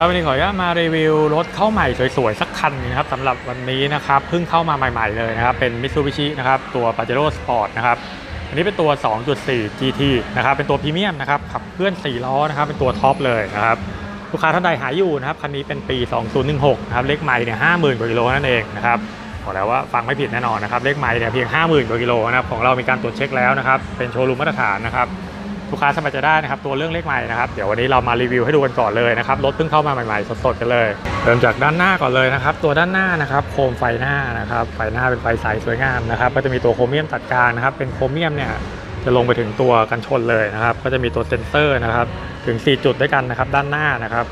ครับวันนี้ขออนุญาตมารีวิวรถเข้าใหม่สวยๆ สักคันนะครับสำหรับวันนี้นะครับเพิ่งเข้ามาใหม่ๆเลยนะครับ เป็น Mitsubishi นะครับ ตัว Pajero Sport นะครับอันนี้เป็นตัว 2.4 GT นะครับ เป็นตัวพรีเมียมนะครับขับเคลื่อน 4 ล้อนะครับ เป็นตัวท็อปเลยนะครับ ลูกค้าท่านใดหาอยู่นะครับ คันนี้เป็นปี 2016 นะครับ เลขไมล์เนี่ย50,000กว่ากิโลนั่นเองนะครับบอกแล้วว่าฟังไม่ผิดแน่นอนนะครับ เลขไมล์เนี่ยเพียง 50,000กว่ากิโลนะครับของเรามีการตรวจเช็คแล้วนะครับเป็นโชว์รูมมาตรฐานนะครับ ลูกค้าสบายใจได้นะครับตัวเรื่องเลขใหม่นะครับเดี๋ยววันนี้เรามารีวิวให้ดูกันก่อนเลยนะครับรถเพิ่งเข้ามาใหม่ๆสดๆกันเลยเริ่มจากด้านหน้าก่อนเลยนะครับตัวด้านหน้านะครับโคมไฟหน้านะครับไฟหน้าเป็นไฟใสสวยงามนะครับก็จะมีตัวโครเมียมตัดกลางนะครับเป็นโครเมียมเนี่ยจะลงไปถึงตัวกันชนเลยนะครับก็จะมีตัวเซนเซอร์นะครับถึง 4 จุดด้วยกันนะครับด้านหน้านะครับ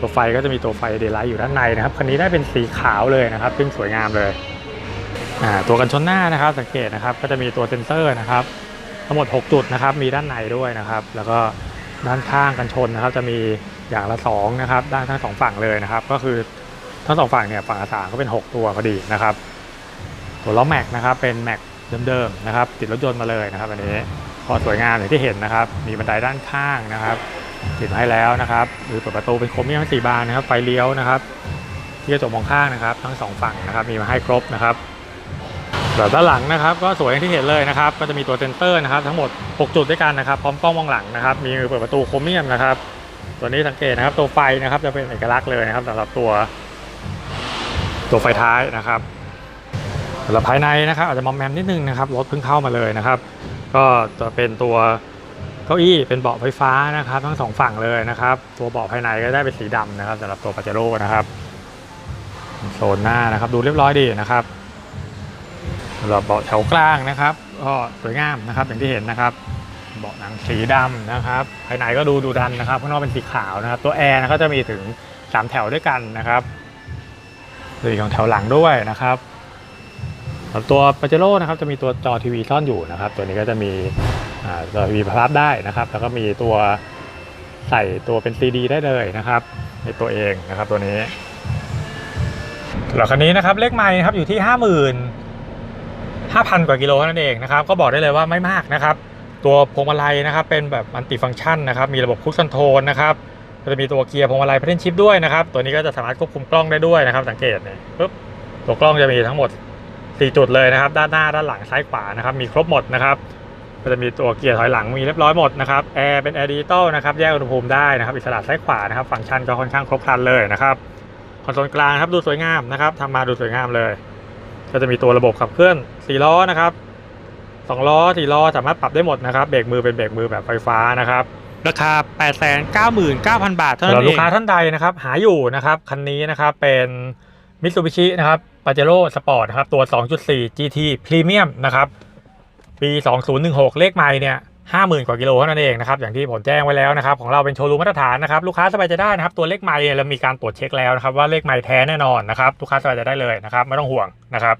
ตัวไฟก็จะมีตัวไฟเดย์ไลท์อยู่ด้านในนะครับคันนี้ได้เป็นสีขาวเลยนะครับซึ่งสวยงามเลยอ่าตัวกันชนหน้านะครับสังเกตนะครับก็จะมีตัวเซนเซอร์นะครับ ทั้งหมด 6 จุดนะครับ มีด้านในด้วยนะครับ แล้วก็ด้านข้างกันชนนะครับ จะมีอย่างละ2นะครับ ด้านทั้งสองฝั่งเลยนะครับ ก็คือทั้งสองฝั่งเนี่ยฝั่งละสามก็เป็น 6 ตัวพอดีนะครับ ตัวล้อแม็กนะครับ เป็นแม็กเดิมๆนะครับ ติดรถยนต์มาเลยนะครับ อันนี้ก็สวยงามอย่างที่เห็นนะครับ มีบันไดด้านข้างนะครับ ติดมาให้แล้วนะครับหรือเปิดประตูเป็นโครเมียมสีบานนะครับ ไฟเลี้ยวนะครับที่กระจกมองข้างนะครับ ทั้งสองฝั่งนะครับ มีมาให้ครบนะครับ แบบด้านหลังนะครับก็สวยอย่างที่เห็นเลยนะครับ ก็จะมีตัวเซนเตอร์นะครับทั้งหมด 6 จุดด้วยกันนะครับพร้อมกล้องมองหลังนะครับ มีเปิดประตูโครเมียมนะครับ ตัวนี้สังเกตนะครับตัวไฟนะครับจะเป็นเอกลักษณ์เลยนะครับสำหรับตัว ตัวไฟท้ายนะครับสำหรับภายในนะครับอาจจะมอมแมมนิดนึงนะครับรถเพิ่งเข้ามาเลยนะครับ ก็จะเป็นตัวเก้าอี้เป็นเบาะไฟฟ้านะครับ ทั้งสองฝั่งเลยนะครับ ตัวเบาะภายในก็ได้เป็นสีดำนะครับสำหรับตัวปาเจโร่นะครับโซนหน้านะครับ ดูเรียบร้อยดีนะครับ สำหรับเบาะแถวกลางนะครับก็สวยงามนะครับอย่างที่เห็นนะครับ เบาะหนังสีดำนะครับ ภายในก็ดูดูดันนะครับข้างนอกเป็นสีขาวนะครับ ตัวแอร์นะครับจะมีถึง 3 แถวด้วยกันนะครับสีของแถวหลังด้วยนะครับสำหรับตัวปาเจโร่นะครับจะมีตัวจอทีวีซ่อนอยู่นะครับ ตัวนี้ก็จะมีจอทีวีพับได้นะครับ แล้วก็มีตัวใส่ตัวเป็น CD ได้เลยนะครับ ในตัวเองนะครับตัวนี้สำหรับคันนี้นะครับเลขไมล์นะครับอยู่ที่ 50,000 5,000 กว่ากิโลนั่นเองนะครับก็บอกได้เลยว่าไม่มากนะครับ ตัวพวงมาลัยนะครับเป็นแบบมัลติฟังก์ชันนะครับมีระบบคุชคอนโทรลนะครับจะมีตัวเกียร์พวงมาลัยพัทเทนชิพด้วยนะครับ ตัวนี้ก็จะสามารถควบคุมกล้องได้ด้วยนะครับ สังเกตเนี่ยปุ๊บตัวกล้องจะมีทั้งหมด 4 จุดเลยนะครับ ด้านหน้าด้านหลังซ้ายขวานะครับ มีครบหมดนะครับก็จะมีตัวเกียร์ถอยหลังมีเรียบร้อยหมดนะครับแอร์เป็นแอร์ดิจิตอลนะครับแยกอุณหภูมิได้นะครับ อิสระซ้ายขวานะครับ ฟังก์ชันก็ค่อนข้างครบครันเลยนะครับคอนโซลกลางครับดูสวยงามนะครับทำมาดูสวยงามเลย ก็จะมีตัวระบบขับเคลื่อน4ล้อนะครับ2ล้อ4ล้อสามารถปรับได้หมดนะครับเบรกมือเป็นเบรกมือแบบไฟฟ้านะครับราคา 899,000 บาทเท่านั้นเองลูกค้าท่านใดนะครับ หาอยู่นะครับคันนี้นะครับเป็น Mitsubishi นะครับ Pajero Sport นะครับตัว 2.4 GT Premium นะครับปี 2016 เลขไมล์เนี่ย 50,000 กว่ากิโลเท่านั้นเองนะครับอย่างที่ผมแจ้งไว้แล้วนะครับของเราเป็นโชว์รูมมาตรฐานนะครับลูกค้าสบายใจได้นะครับตัวเลขไมล์เนี่ยเรามีการตรวจเช็คแล้วนะครับว่าเลขไมล์แท้แน่นอนนะครับลูกค้าสบายใจได้เลยนะครับไม่ต้องห่วงนะครับ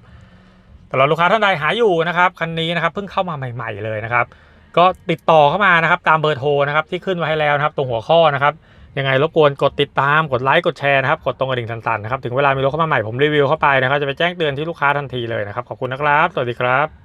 สำหรับลูกค้าท่านใดหาอยู่นะครับคันนี้นะครับเพิ่งเข้ามาใหม่ ๆเลยนะครับก็ติดต่อเข้ามานะครับตามเบอร์โทรนะครับที่ขึ้นไว้ให้แล้วนะครับตรงหัวข้อนะครับยังไงรบกวนกดติดตามกดไลค์กดแชร์นะครับกดตรงกระดิ่งสั่นๆนะครับถึงเวลามีรถเข้ามาใหม่ผมรีวิวเข้าไปนะครับจะไปแจ้งเตือนที่ลูกค้าทันทีเลยนะครับขอบคุณนะครับ สวัสดีครับ